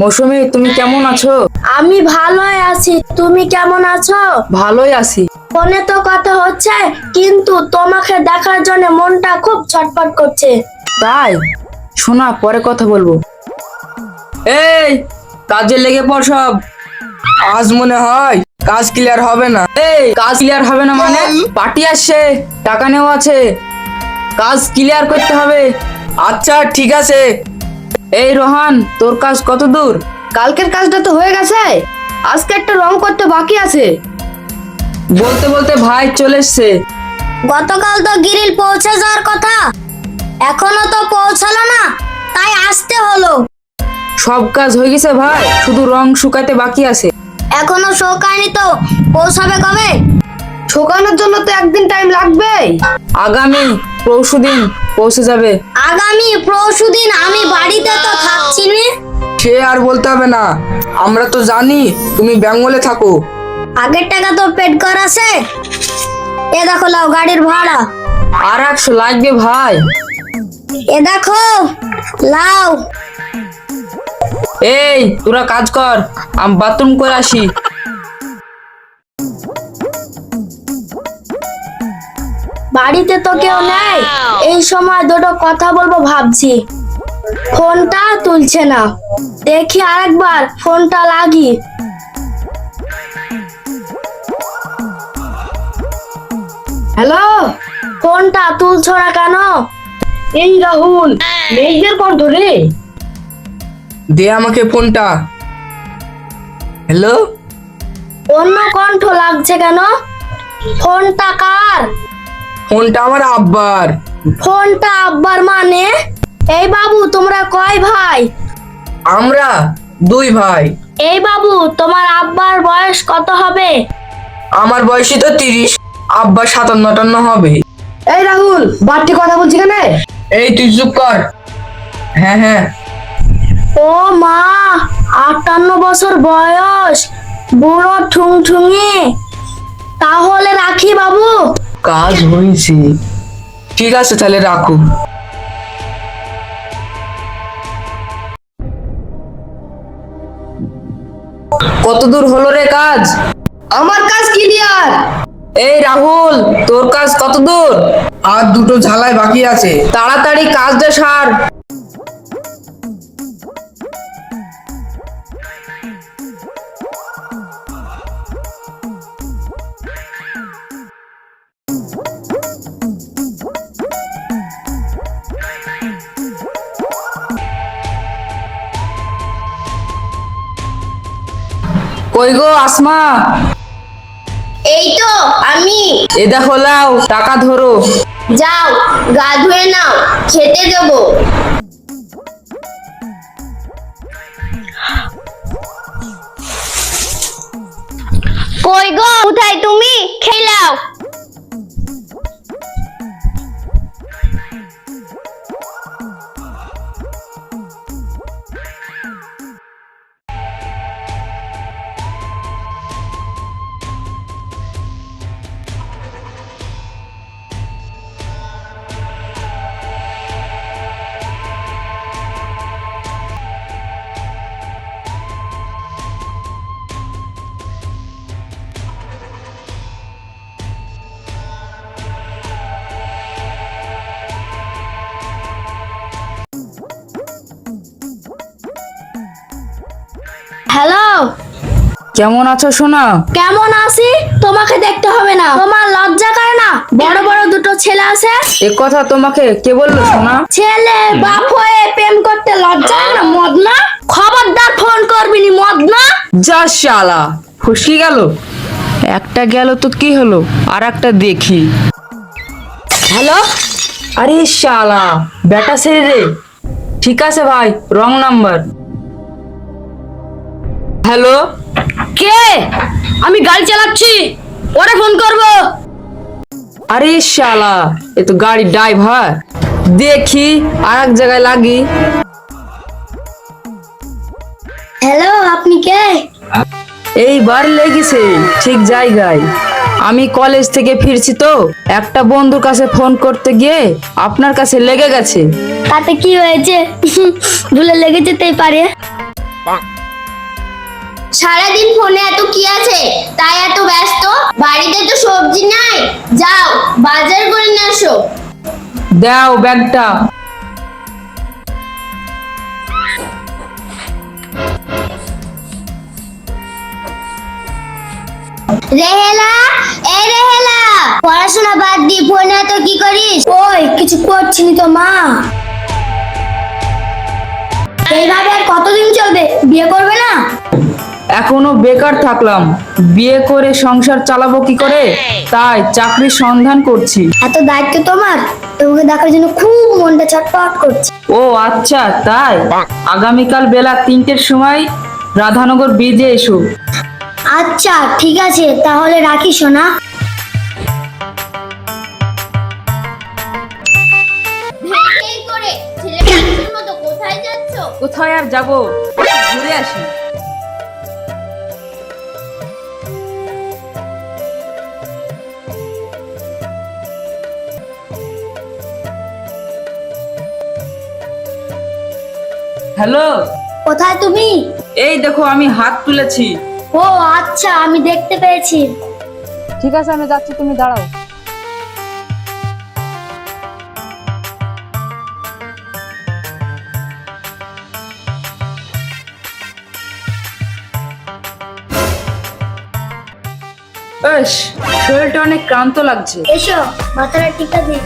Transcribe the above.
মৌসুমি তুমি কেমন আছো? আমি ভালোই আছি। তুমি কেমন আছো? ভালোই আছি। ফোনে তো কথা হচ্ছে কিন্তু তোমাকে দেখার জন্য মনটা খুব ছটফট করছে। তাই? শোনা পরে কথা বলব। এই কাজে লেগে পড় সব। আজ মনে হয় কাজ ক্লিয়ার হবে না। এই কাজ ক্লিয়ার হবে না মানে? পার্টি আসছে টাকা নেওয়া আছে। কাজ ক্লিয়ার করতে হবে। আচ্ছা ঠিক আছে। এই রোহান তোর কাজ কত দূর? কালকের কাজটা তো হয়ে গেছে। আজকে একটা রং করতে বাকি আছে। বলতে বলতে ভাই চলে এসছে। গতকাল তো গিরিল পৌঁছে যাওয়ার কথা। এখনও তো পৌঁছালো না তাই আসতে হলো। সব কাজ হয়ে গেছে ভাই শুধু রং শুকাতে বাকি আছে। এখনও শোকায়নি তো পৌঁছাবে কবে? শুকানোর জন্য তো একদিন টাইম লাগবে আগামী পরশু দিন পৌঁছে যাবে। আগামী পরশু দিন আমি বাড়িতে তো থাকছি না। সে আর বলতে হবে না। আমরা তো জানি তুমি বেঙ্গলে থাকো। আগের টাকা তো পেড কর আছে। এ দেখো লাও গাড়ির ভাড়া। আর একশো লাগবে ভাই। এ দেখো লাও। এই তোরা কাজ কর। আমি বাথরুম করে আসি। বাড়িতে তো কেউ নেই। এই সময় দুটো কথা বলব ভাবছি। ফোনটা তুলছে না। দেখি আরেকবার ফোনটা লাগি। হ্যালো? ফোনটা তুলছো না কেন? এই রাহুল মেঘের কণ্ঠ রে। দে আমাকে ফোনটা। হ্যালো? অন্য কণ্ঠ লাগছে কেন? ফোনটা কার? ফোনটা আমার আব্বার। ফোনটা আব্বার মানে? এই বাবু তোমরা কয় ভাই? আমরা দুই ভাই। এই বাবু তোমার আব্বার বয়স কত হবে? আমার বয়সই তো তিরিশ আব্বা সাতান্ন আটান্ন হবে। এই রাহুল বাড়তি কথা বলছি কেন? এই তুই চুপ কর। হ্যাঁ হ্যাঁ। ও মা আটান্ন বছর বয়স বুড়ো ঠুং ঠুঙে তাহলে রাখি বাবু। কাজ হয়েছে। ঠিক আছে তাহলে রাখো। কত দূর হলো রে কাজ? আমার কাজ কি ক্লিয়ার এই রাহুল তোর কাজ কত দূর? আর দুটো ঝালাই বাকি আছে। তাড়াতাড়ি কাজটা সার। কই গো আসমা? এই তো আমি। এ দেখো লাও টাকা ধরো। যাও গা ধুয়ে নাও খেতে দেবো। কই গো কোথায় তুমি? খেলাও হ্যালো কেমন আছো সোনা? কেমন আছি? তোমাকে দেখতে হবে না। তোমার লজ্জা করে না? বড় বড় দুটো ছেলে আছে। এ কথা তোমাকে কে বলল সোনা? ছেলে বাপ হয়ে প্রেম করতে লজ্জা করে না? মদ না খবরদার ফোন করবি নি মদ না যা শালা ফুসকি গেল। একটা গেল তো কি হলো? আর একটা দেখি। হ্যালো আরে শালা বেটা ছেড়ে রে। ঠিক আছে ভাই রং নাম্বার। হ্যালো? কে? আমি গাড়ি চালাচ্ছি। পরে ফোন করব। আরে শালা এ তো গাড়ি ড্রাইভার। দেখি আর এক জায়গায় লাগি। হ্যালো আপনি কে? এইবার লেগেছে ঠিক জায়গায়। আমি কলেজ থেকে ফিরছি তো একটা বন্ধুর কাছে ফোন করতে গিয়ে আপনার কাছে লেগে গেছে। তাতে কি হয়েছে? ভুলে লেগে যেতেই পারে। সারাদিন ফোনে এত কি আছে? তাই এত ব্যস্ত? বাড়িতে তো সবজি নাই। যাও বাজার করে নিয়ে আসো। দাও ব্যাগটা। রেহেলা এ রেহেলা পড়াশোনা বাদ দি ফোনে এত কি করিস? ওই কিছু করছিনি তো মা। এইভাবে আর কতদিন চলবে? বিয়ে করবে না? এখনও বেকার থাকলাম। বিয়ে করে সংসার চালাবো কি করে? তাই চাকরির সন্ধান করছি। এত দায়িত্ব তোমার? তোমাকে দেখার জন্য খুব মনটা ছটফট করছে। ও আচ্ছা তাই? আগামীকাল বেলা তিনটের সময় রাধানগর ব্রিজে এসো। আচ্ছা ঠিক আছে তাহলে রাখি সোনা। এই করে ছেলে মানুষের মতো কোথায় আর যাব? ঘুরে আসি। হ্যালো কোথায় তুমি? এই দেখো আমি হাত তুলেছি। ও আচ্ছা আমি দেখতে পেয়েছি। ঠিক আছে আমি যাচ্ছি তুমি দাঁড়াও। বেশ শরীরটা অনেক ক্লান্ত লাগছে। এসো মাথাটা টিকা দিই।